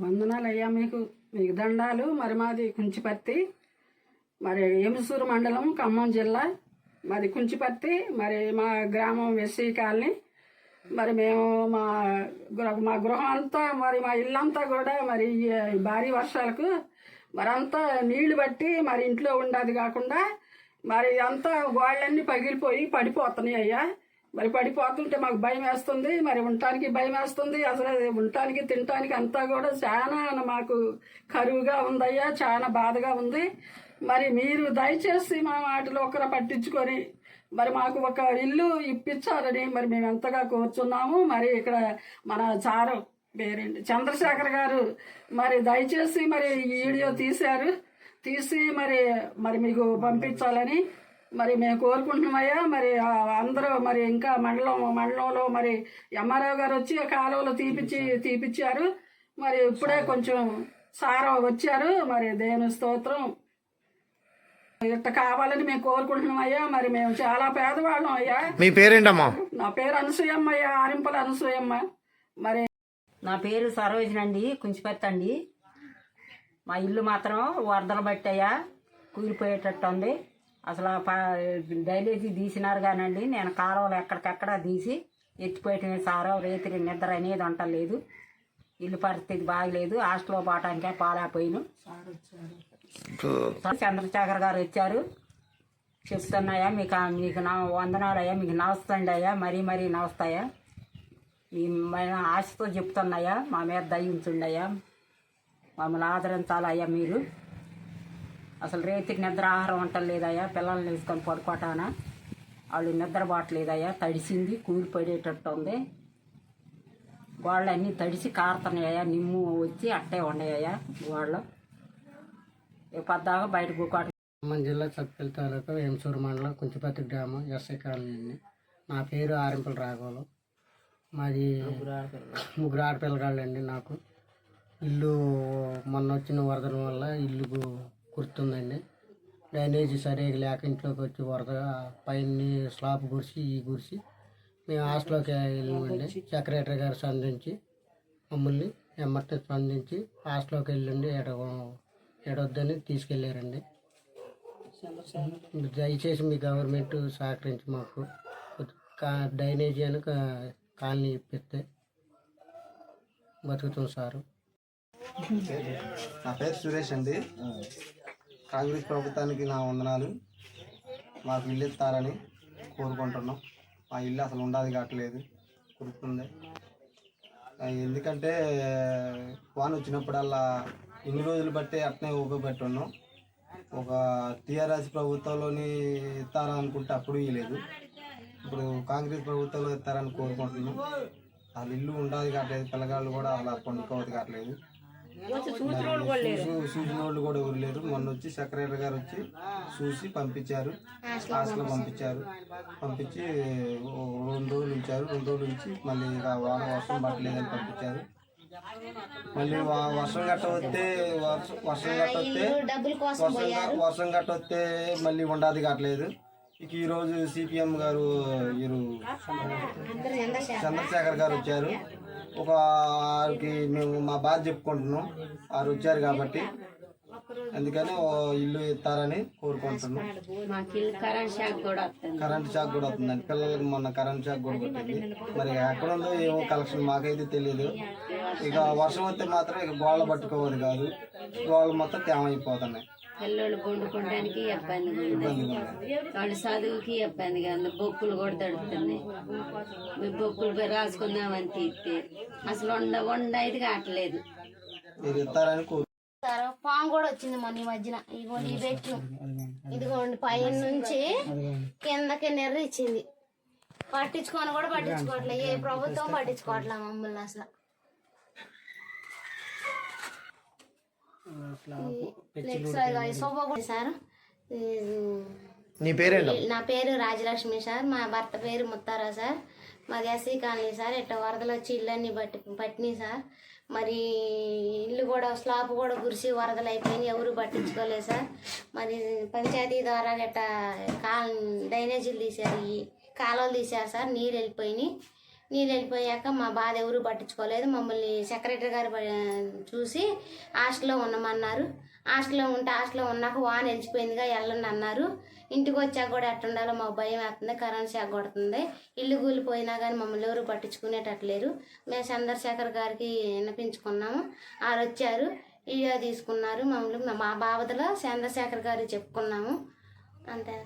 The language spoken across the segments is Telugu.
వందనాలు అయ్యా మీకు మీకు దండాలు మరి మాది కుంచిపర్తి మరి ఎముసూరు మండలం ఖమ్మం జిల్లా. మాది కుంచిపర్తి మరి మా గ్రామం ఎస్సీ కాలనీ. మరి మేము మా గృహ మా గృహం అంతా మరి మా ఇల్లంతా కూడా మరి భారీ వర్షాలకు మరి అంతా నీళ్ళు బట్టి మరి ఇంట్లో ఉండదు కాకుండా మరి అంతా గోళ్ళన్నీ పగిలిపోయి పడిపోతున్నాయి అయ్యా. మరి పడిపోతుంటే మాకు భయం వేస్తుంది మరి ఉండటానికి భయం వేస్తుంది అసలు అది ఉండటానికి తినటానికి అంతా కూడా చాలా మాకు కరువుగా ఉందయ్యా చాలా బాధగా ఉంది. మరి మీరు దయచేసి మా వాటిలో ఒకరు పట్టించుకొని మరి మాకు ఒక ఇల్లు ఇప్పించాలని మరి మేము ఎంతగా కోరుచున్నాము. మరి ఇక్కడ మన చారు పేరేంటి? చంద్రశేఖర్ గారు మరి దయచేసి మరి ఈ వీడియో తీశారు. తీసి మరి మరి మీకు పంపించాలని మరి మేము కోరుకుంటున్నామయ్యా. మరి ఆ అందరూ మరి ఇంకా మండలం మండలంలో మరి ఎంఆర్ఓ గారు వచ్చి ఆ కాలువలో తీపిచ్చి తీపిచ్చారు. మరి ఇప్పుడే కొంచెం సార్ వచ్చారు. మరి దేవుని స్తోత్రం. ఇట్ట కావాలని మేము కోరుకుంటున్నాం అయ్యా మరి మేము చాలా పేదవాళ్ళం అయ్యా. మీ పేరేంటమ్మా? నా పేరు అనసూయమ్మ అయ్యా. ఆరింపల అనసూయమ్మ. మరి నా పేరు సరోజనండి కుంచిపత్తి అండి. మా ఇల్లు మాత్రం వరదలు పట్టాయా. కూలిపోయేటట్టు ఉంది. అసలు డైలేజీ తీసినారు కానండి నేను కాలువలు ఎక్కడికెక్కడ తీసి ఎత్తిపోయటమే సారో రేతిరి నిద్ర అనేది ఉండలేదు ఇల్లు పరిస్థితి బాగలేదు హాస్టల్లో పోవటానికే పాలేకపోయిను చంద్రశేఖర్ గారు వచ్చారు. చెప్తున్నాయా మీకు మీకు నా వందనాలయ్యా మీకు నమస్తండి అయ్యా మరీ మరీ నమస్తాయా? మీ ఆశతో చెప్తున్నాయా మా మీద దయ ఉంచండి అయ్యా మమ్మల్ని ఆదరించాలయ్యా మీరు. అసలు రేతికి నిద్ర ఆహారం ఉంటలేదయ్యా పిల్లల్ని వేసుకొని పడుకోటానా? వాళ్ళు నిద్రపోవట్లేదయ్యా తడిసింది కూలిపడేటట్టు ఉంది. గోళ్ళన్నీ తడిసి కారుతున్నాయ్యా నిమ్ము వచ్చి అట్టే ఉన్నాయ్యా గోళ్ళు. పద్దాగా బయట కూకోట ఖమ్మం జిల్లా చప్పల్ తాలూకా వేమసూరు మండలం కుంచిపతి గ్రామం ఎస్ఐ కాలనీ అండి. నా పేరు ఆరింపల రాఘవులు. మాది ముగ్గురు ఆడపిల్లగాళ్ళండి నాకు. ఇల్లు మొన్న వచ్చిన వరదల వల్ల ఇల్లు గు- కురుతుందండి డ్రైనేజీ సరిగా లేక ఇంట్లోకి వచ్చి వరద పైన స్లాబ్ గురిసి ఈ గురిసి మేము హాస్టల్లోకి వెళ్ళామండి. సెక్రటరీ గారు స్పందించి మమ్మల్ని ఎమ్మటే స్పందించి హాస్టల్లోకి వెళ్ళండి. ఎడ ఎడొద్దని తీసుకెళ్ళారండి దయచేసి మీ గవర్నమెంట్ సహకరించి మాకు కా- డ్రైనేజీ అని కా- కాలనీ ఇప్పిస్తే బతుకుతాం సారు. నా పేరు సురేష్ అండి. కాంగ్రెస్ ప్రభుత్వానికి నా వందనాలు. మాకు ఇల్లు ఇస్తారని కోరుకుంటున్నాం. మా ఇల్లు అసలు ఉండదు కావట్లేదు కురుతుంది ఎందుకంటే వాన్ వచ్చినప్పుడల్లా ఇన్ని రోజులు బట్టి అట్నే ఉపయోగపెట్టి ఉన్నాం ఒక టీఆర్ఎస్ ప్రభుత్వంలోని ఇస్తారనుకుంటే అప్పుడు ఇవ్వలేదు ఇప్పుడు కాంగ్రెస్ ప్రభుత్వంలో ఇస్తారని కోరుకుంటున్నాం. అసలు ఇల్లు ఉండాలి కావట్లేదు పిల్లగాళ్ళు కూడా అలా పండుకోవద్దు కావట్లేదు. చూసిన వాళ్ళు కూడా ఎవరు లేరు. మొన్న వచ్చి సెక్రటరీ గారు వచ్చి చూసి పంపించారు. హాస్టల్ పంపించారు. పంపించి రెండు రోజులు ఉంచారు. రెండు రోజులు ఉంచి మళ్ళీ ఇక వాన వర్షం పట్టలేదని పంపించారు. మళ్ళీ వా- వర్షం గట్ట వస్తే వర్షం వర్షం గట్ట వస్తే వర్షం గట్ట వస్తే మళ్ళీ ఉండదు కావట్లేదు. ఇక ఈ రోజు సిపిఎం గారు వీరు చంద్రశేఖర్ గారు వచ్చారు. ఒక వారికి మేము మా బాధ చెప్పుకుంటున్నాం. వారు వచ్చారు కాబట్టి అందుకని ఇల్లు ఇస్తారని కోరుకుంటున్నాం. కరెంట్ షాక్ కూడా వస్తుందండి. పిల్లలకి మొన్న కరెంట్ షాక్ కూడా కొట్టింది. మరి ఎక్కడ ఉందో ఏమో కలెక్షన్ మాకైతే తెలియదు. ఇక వర్షం వస్తే మాత్రం ఇక గోళ్ళ పట్టుకోవద్దు కాదు. గోళ్ళు మొత్తం తేమ అయిపోతున్నాయి పిల్లలు వండుకోవడానికి ఇబ్బందిగా ఉంది వాళ్ళ చదువుకి ఇబ్బందిగా ఉంది బొక్కులు కూడా తడుతున్నాయి మేము బొక్కులు రాసుకుందామని తీస్తే అసలు వండ వండ ఇది కావట్లేదు. పాము కూడా వచ్చింది మొన్న ఈ మధ్యన. ఇదిగోండి ఈ బెట్లు ఇదిగోండి పైన నుంచి కిందకి నెర్ర ఇచ్చింది. పట్టించుకొని కూడా పట్టించుకోవట్లేదు ఏ ప్రభుత్వం పట్టించుకోవట్లే మమ్మల్ని అసలు ఫ్లెక్స్ అది శోభ కూడా సార్. నీ పేరేంటమ్మా? నా పేరు రాజలక్ష్మి సార్. మా భర్త పేరు ముత్తారా సార్. మాది ఎస్సీ కాలనీ సార్. ఇట్ట వరదలు వచ్చి ఇళ్ళన్నీ బట్టి పట్టినాయి సార్. మరి ఇల్లు కూడా స్లాబ్ కూడా గురిసి వరదలు అయిపోయినాయి. ఎవరు పట్టించుకోలేదు సార్. మరి పంచాయతీ ద్వారా గట్ట కాల్ డ్రైనేజీలు తీశారు. ఈ కాలువలు తీశారు సార్. నీరు వెళ్ళిపోయినాయి. నీళ్ళు వెళ్ళిపోయాక మా బాధ ఎవరు పట్టించుకోలేదు. మమ్మల్ని సెక్రటరీ గారు చూసి హాస్టల్లో ఉండమన్నారు. హాస్టల్లో ఉంటే హాస్టల్లో ఉన్నాక వాన వెళ్ళిపోయిందిగా వెళ్ళండి అన్నారు. ఇంటికి వచ్చాక కూడా ఎట్టుండాలో మాకు భయం వేస్తుంది కరెంట్ షాక్ కొడుతుంది. ఇల్లు కూలిపోయినా కానీ మమ్మల్ని ఎవరు పట్టించుకునేటట్లేరు. మేము చంద్రశేఖర్ గారికి వినిపించుకున్నాము. వారు వచ్చారు వీడియో తీసుకున్నారు. మమ్మల్ని మా బాధలో చంద్రశేఖర్ గారు చెప్పుకున్నాము. అంతే.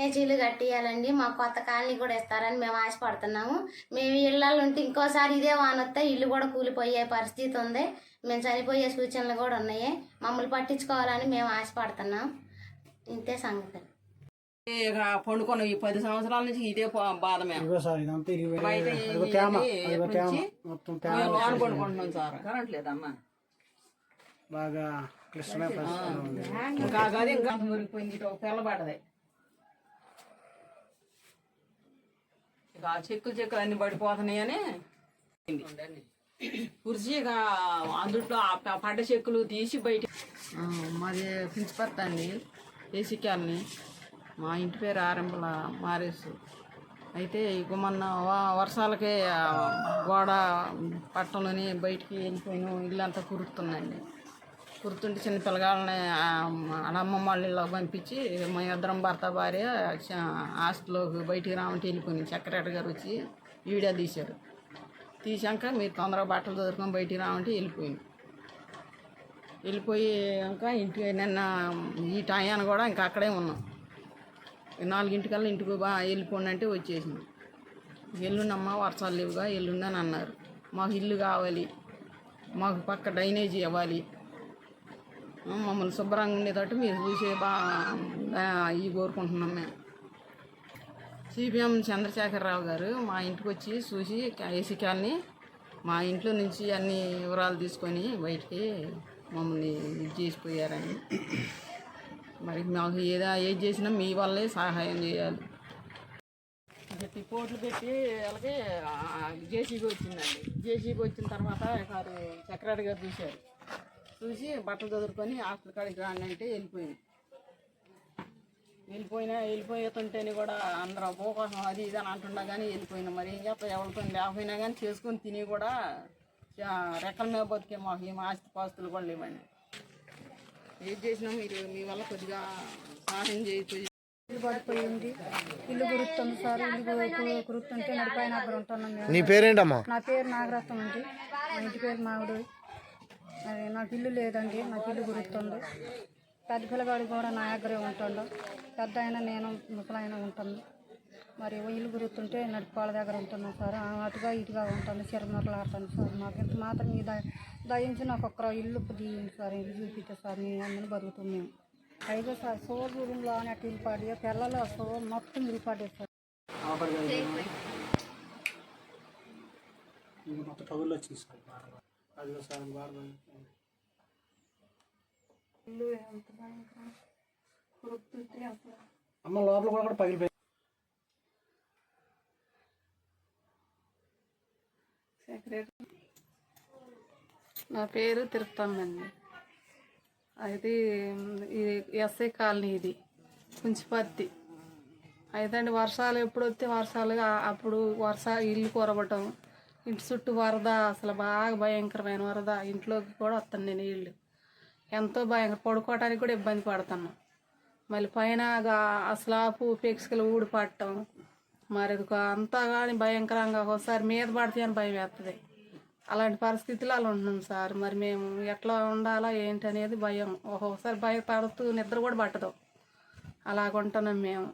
పేజీలు కట్టియాలండి. మా కొత్త కాలనీ కూడా ఇస్తారని మేము ఆశపడుతున్నాము. మేము ఇళ్ళల్లో ఉంటే ఇంకోసారి ఇదే వాన వస్తే ఇల్లు కూడా కూలిపోయే పరిస్థితి ఉంది. మేము చనిపోయే సూచనలు కూడా ఉన్నాయి. మమ్మల్ని పట్టించుకోవాలని మేము ఆశపడుతున్నాం. ఇంతే సంగతి. పండుకొని ఈ పది సంవత్సరాల నుంచి ఇదే బాధ మేము. పడుకుంటున్నాం సార్. కరెంట్ లేదమ్మా. బాగా క్లిష్టమైన ఇంకా గది ఇక ఆ చెక్కులు చెక్కులు అన్ని పడిపోతున్నాయని కురిసి ఇక అందుట్లో పడ్డ చెక్కులు తీసి బయట మాది ప్రిన్సిపల్ అండి ఏసీ కాలనీ మా ఇంటి పేరు ఆరంభల మారేసు. అయితే ఇక మొన్న వర్షాలకే గోడ పట్టంలోని బయటికి వెళ్ళిపోయిన. ఇల్లంతా కురుతుందండి కుర్తుంటే చిన్న పిల్లగాళ్ళని వాళ్ళ అమ్మమ్మ వాళ్ళ ఇళ్ళకి పంపించి మా ఇద్దరం భర్త భార్య చ- హాస్టల్లోకి బయటికి రావంటే వెళ్ళిపోయింది సెక్రటరీ గారు వచ్చి వీడియో తీశారు. తీసాక మీరు తొందరగా బట్టలు చదువుకొని బయటికి రావంటే వెళ్ళిపోయింది. వెళ్ళిపోయాక ఇంటికి నిన్న ఈ టయాన్ని కూడా ఇంకా అక్కడే ఉన్నాం. నాలుగింటికల్లా ఇంటికి బా వెళ్ళిపోండి అంటే వచ్చేసింది ఎల్లుండమ్మా వర్షాలు లేవుగా ఎల్లుండి అని అన్నారు. మాకు ఇల్లు కావాలి మాకు పక్క డ్రైనేజీ ఇవ్వాలి మమ్మల్ని శుభ్రంగా ఉండేటట్టు మీరు చూసే బాగా ఇవి కోరుకుంటున్నాం మేము. సిపిఎం చంద్రశేఖరరావు గారు మా ఇంటికి వచ్చి చూసి ఏసీ కాలనీ మా ఇంట్లో నుంచి అన్ని వివరాలు తీసుకొని బయటికి మమ్మల్ని ఇది చేసిపోయారని. మరి మాకు ఏదో ఏది చేసినా మీ వల్లే సహాయం చేయాలి. పెట్టి పోట్లు పెట్టి అలాగే జేసీబీ వచ్చిందండి. జేసీబీ వచ్చిన తర్వాత చక్రాడి గారు చూశారు. చూసి బట్టలు చదువుకొని హాస్టల్ కాడికి రాండి అంటే వెళ్ళిపోయింది వెళ్ళిపోయినా వెళ్ళిపోతుంటేనే కూడా అందరూ అబ్బో కోసం అది ఇది అని అంటున్నా కానీ వెళ్ళిపోయినా. మరి ఏం చేస్తా ఎవరితో లేకపోయినా కానీ చేసుకొని తిని కూడా చా- రెక్కల మీద బతికే మాకు ఏం ఆస్తి పాస్తులు కూడా లేవండి. ఏది చేసినా మీరు మీ వల్ల కొద్దిగా సహాయం చేయొచ్చు. ఇల్లు పడిపోయింది. ఇల్లు గురుతుంది సార్. ఇల్లు గురుతుంటే నడిపైన అక్కడ ఉంటున్నాం మేము. నీ పేరేంటమ్మా? నా పేరు నాగరత్నం అండి. మా ఇంటి పేరు మామిడి అది నాకు ఇల్లు లేదండి నాకు ఇల్లు గురుతుంది. పెద్ద పిల్లగాడు కూడా నా దగ్గరే ఉంటుండు. పెద్ద అయినా నేను ముసలైన ఉంటుంది. మరి ఇల్లు గురుతుంటే నడిపాల దగ్గర ఉంటున్నాం సార్. అటుగా ఇటుగా ఉంటుంది ఆడతాను సార్. మాకు ఇంత మాత్రం మీ ద దయించి నాకు ఒక్కరో ఇల్లు తీయండి సార్. ఇల్లు చూపిస్తే సార్ మీ అందరూ బతుకుతాం మేము. అయితే సార్ సోర్ రూమ్లో అన్నట్టు ఇల్లు పిల్లలు సో మొత్తం ఇల్లు పడ్డాయి సార్. మొత్తం పగుళ్ళు వచ్చింది సార్. అదిగో సార్ బాగా అమ్మ లోపల కూడా కూడా పగిలిపోయింది. నా పేరు తిరుపతమ్మండి. ఇది ఎస్ఐ కాలనీ ఇది కుంచిపత్తి. అయితే అండి వర్షాలు ఎప్పుడు వస్తే వర్షాలు అప్పుడు వర్ష ఇల్లు కొరవటం ఇంటి చుట్టూ వరద అసలు బాగా భయంకరమైన వరద. ఇంట్లోకి కూడా వస్తాను నేను నీళ్ళు ఎంతో భయంకర పడుకోవడానికి కూడా ఇబ్బంది పడుతున్నాం మళ్ళీ పైన గా- ఆ స్లాపు ఊడి పట్టడం. మరి అంతా కానీ భయంకరంగా ఒకసారి మీద పడితే అని భయం వేస్తుంది అలాంటి పరిస్థితులు అలా ఉంటున్నాం సార్. మరి మేము ఎట్లా ఉండాలా ఏంటి అనేది భయం. ఒక్కొక్కసారి భయపడుతూ నిద్ర కూడా పట్టదు. అలాగ ఉంటున్నాం మేము.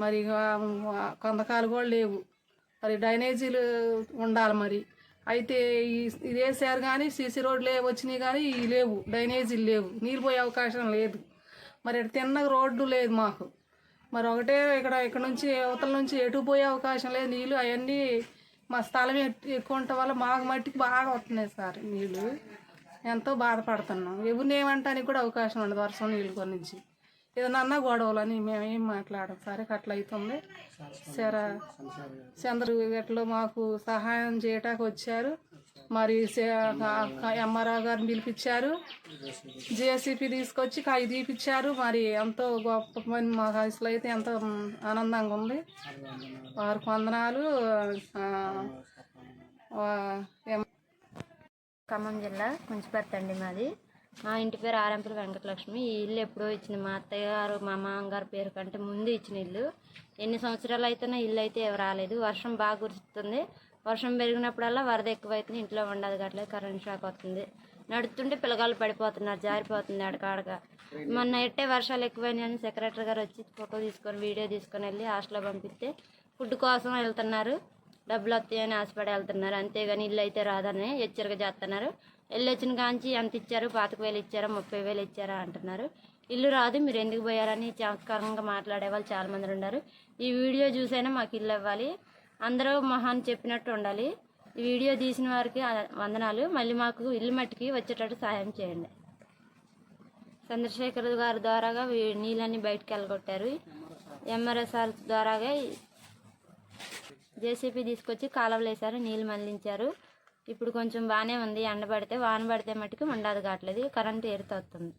మరి కొందకాలు కొంతకాలు కూడా లేవు. మరి డ్రైనేజీలు ఉండాలి మరి. అయితే ఈ ఇది వేసారు కానీ సీసీ రోడ్లు వచ్చినాయి కానీ ఇవి లేవు డ్రైనేజీలు లేవు. నీళ్ళు పోయే అవకాశం లేదు. మరి ఇటు తిన్న రోడ్డు లేదు మాకు. మరి ఒకటే ఇక్కడ ఇక్కడ నుంచి అవతల నుంచి ఎటు పోయే అవకాశం లేదు. నీళ్ళు అవన్నీ మా స్థలం ఎక్కువ ఉండటం వల్ల మాకు మట్టికి బాగా వస్తున్నాయి సార్ నీళ్ళు. ఎంతో బాధపడుతున్నాం. ఎవరిని ఏమంటానికి కూడా అవకాశం ఉండదు వర్షం నీళ్ళు గురించి ఏదన్నా అన్నా గొడవలని మేము ఏం మాట్లాడం సరే అట్లా అవుతుంది సరే. చంద్ర గట్లో మాకు సహాయం చేయటానికి వచ్చారు. మరి ఎంఆర్ఆ గారిని పిలిపించారు. జేసీపీ తీసుకొచ్చి కాయి తీపిచ్చారు. మరి ఎంతో గొప్ప పని మాకు అసలు అయితే ఎంతో ఆనందంగా ఉంది. వారికి వందనాలు. ఎం- ఖమ్మం జిల్లా కుంచిపర్తి అండి మాది. మా ఇంటి పేరు ఆరంపుల వెంకటలక్ష్మి. ఈ ఇల్లు ఎప్పుడో ఇచ్చింది మా అత్తయ్య గారు మా మామగారు పేరు కంటే ముందు ఇచ్చిన ఇల్లు. ఎన్ని సంవత్సరాలు అయితేనా ఇల్లు అయితే ఎవరు రాలేదు. వర్షం బాగా కురుస్తుంది. వర్షం పెరిగినప్పుడల్లా వరద ఎక్కువైతుంది. ఇంట్లో ఉండదు గట్లే కరెంట్ షాక్ వస్తుంది. నడుతుంటే పిల్లగాళ్ళు పడిపోతున్నారు జారిపోతుంది అడకాడక మొన్న ఎట్టే వర్షాలు ఎక్కువైనాయని సెక్రటరీ గారు వచ్చి ఫోటో తీసుకొని వీడియో తీసుకొని వెళ్ళి హాస్టల్లో పంపిస్తే ఫుడ్ కోసం వెళ్తున్నారు. డబ్బులు వస్తాయని ఆశపడి వెళ్తున్నారు. అంతేగాని ఇల్లు అయితే రాదని హెచ్చరిక చేస్తున్నారు. వెళ్ళి వచ్చిన కాంచి ఎంత ఇచ్చారు? పాతిక వేలు ఇచ్చారా? ముప్పై వేలు ఇచ్చారా? అంటున్నారు. ఇల్లు రాదు మీరు ఎందుకు పోయారని చమత్కారంగా మాట్లాడే వాళ్ళు చాలా మంది ఉన్నారు. ఈ వీడియో చూసైనా మాకు ఇల్లు ఇవ్వాలి. అందరూ మహాన్ చెప్పినట్టు ఉండాలి. ఈ వీడియో తీసిన వారికి వందనాలు. మళ్ళీ మాకు ఇల్లు మట్టికి వచ్చేటట్టు సహాయం చేయండి. చంద్రశేఖర్ గారి ద్వారాగా నీళ్ళన్నీ బయటకు వెళ్ళగొట్టారు. ఎంఆర్ఎస్ఆర్ ద్వారాగా జేసీపీ తీసుకొచ్చి కాలువలు వేశారు నీళ్ళు మళ్ళించారు. ఇప్పుడు కొంచెం బాగానే ఉంది ఎండ పడితే వాన పడితే మట్టుకు ఉండదు కావట్లేదు కరెంట్ ఏరుతొస్తుంది